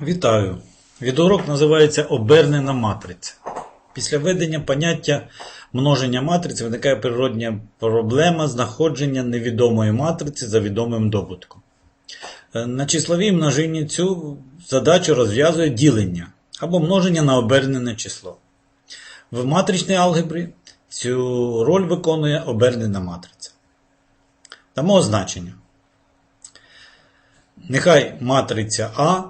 Вітаю! Відеоурок називається Обернена матриця. Після введення поняття множення матриць виникає природня проблема знаходження невідомої матриці за відомим добутком. Е, На числовій множині цю задачу розв'язує ділення або множення на обернене число. В матричній алгебрі цю роль виконує обернена матриця. Дамо значення. Нехай матриця А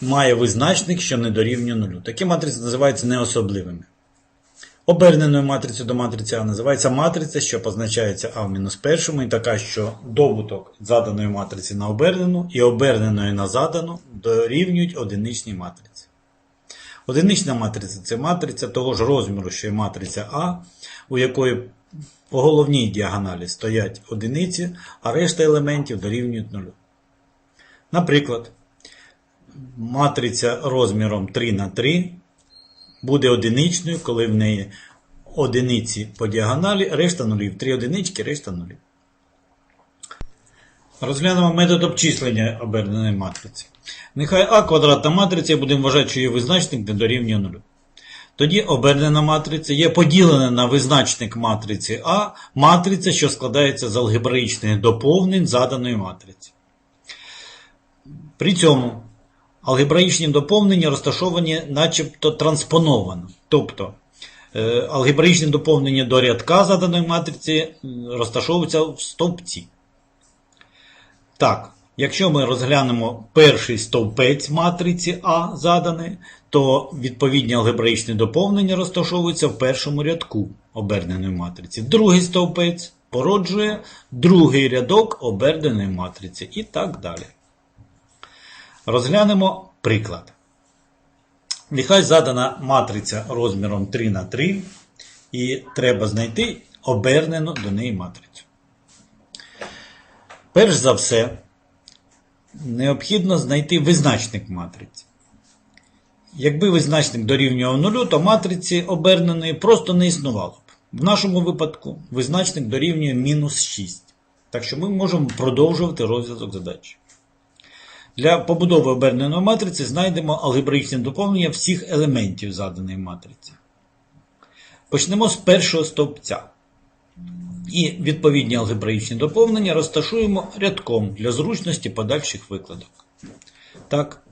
має визначник, що не дорівнює нулю. Такі матриці називаються неособливими. Оберненою матрицею до матриці А називається матриця, що позначається А в мінус першому, і така, що добуток заданої матриці на обернену і оберненої на задану дорівнюють одиничній матриці. Одинична матриця це матриця того ж розміру, що і матриця А, у якої по головній діагоналі стоять одиниці, а решта елементів дорівнюють нулю. Наприклад, матриця розміром 3 на 3 буде одиничною, коли в неї одиниці по діагоналі, решта нулів. Три одинички, решта нулів. Розглянемо метод обчислення оберненої матриці. Нехай А квадратна матриця, будемо вважати, що її визначник не дорівнює нулю. Тоді обернена матриця є поділена на визначник матриці А, матриця, що складається з алгебраїчних доповнень заданої матриці. При цьому алгебраїчні доповнення розташовані начебто транспоновано. Тобто е, алгебраїчні доповнення до рядка заданої матриці розташовуються в стовпці. Так, якщо ми розглянемо перший стовпець матриці А заданий, то відповідні алгебраїчні доповнення розташовуються в першому рядку оберненої матриці. Другий стовпець породжує другий рядок оберненої матриці і так далі. Розглянемо приклад. Нехай задана матриця розміром 3 на 3 і треба знайти обернену до неї матрицю. Перш за все, необхідно знайти визначник матриці. Якби визначник дорівнював нулю, то матриці оберненої просто не існувало б. В нашому випадку визначник дорівнює мінус 6. Так що ми можемо продовжувати розв'язок задачі. Для побудови оберненої матриці знайдемо алгебраїчне доповнення всіх елементів заданої матриці. Почнемо з першого стовпця. І відповідні алгебраїчні доповнення розташуємо рядком для зручності подальших викладок. Так,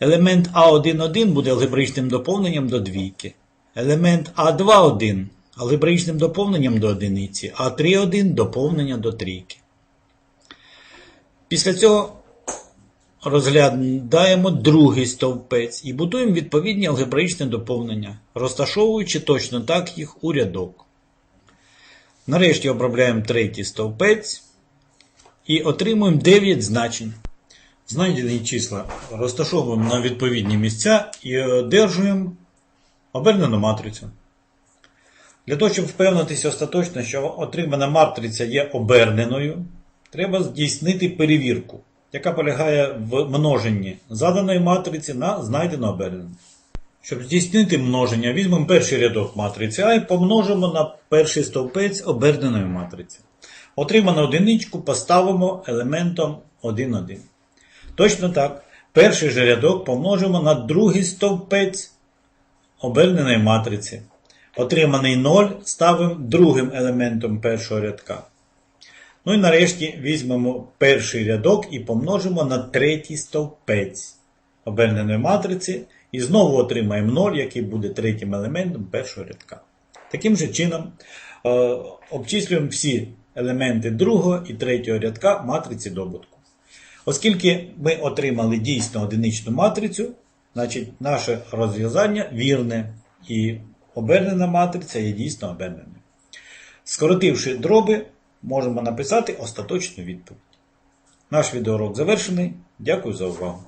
елемент А1,1 буде алгебраїчним доповненням до двійки. Елемент А2,1 алгебраїчним доповненням до одиниці, а 3,1 доповнення до трійки. Після цього розглядаємо другий стовпець і будуємо відповідні алгебраїчні доповнення, розташовуючи точно так їх у рядок. Нарешті обробляємо третій стовпець і отримуємо 9 значень. Знайдені числа розташовуємо на відповідні місця і одержуємо обернену матрицю. Для того, щоб впевнитися остаточно, що отримана матриця є оберненою, треба здійснити перевірку, яка полягає в множенні заданої матриці на знайдену обернену. Щоб здійснити множення, візьмемо перший рядок матриці А і помножимо на перший стовпець оберненої матриці. Отриману одиничку поставимо елементом 1, 1. Точно так, перший же рядок помножимо на другий стовпець оберненої матриці. Отриманий 0 ставимо другим елементом першого рядка. Ну і нарешті візьмемо перший рядок і помножимо на третій стовпець оберненої матриці. І знову отримаємо 0, який буде третім елементом першого рядка. Таким же чином е, обчислюємо всі елементи другого і третього рядка матриці добутку. Оскільки ми отримали дійсно одиничну матрицю, значить наше розв'язання вірне і обернена матриця є дійсно оберненою. Скоротивши дроби, можемо написати остаточну відповідь. Наш відеоурок завершений. Дякую за увагу.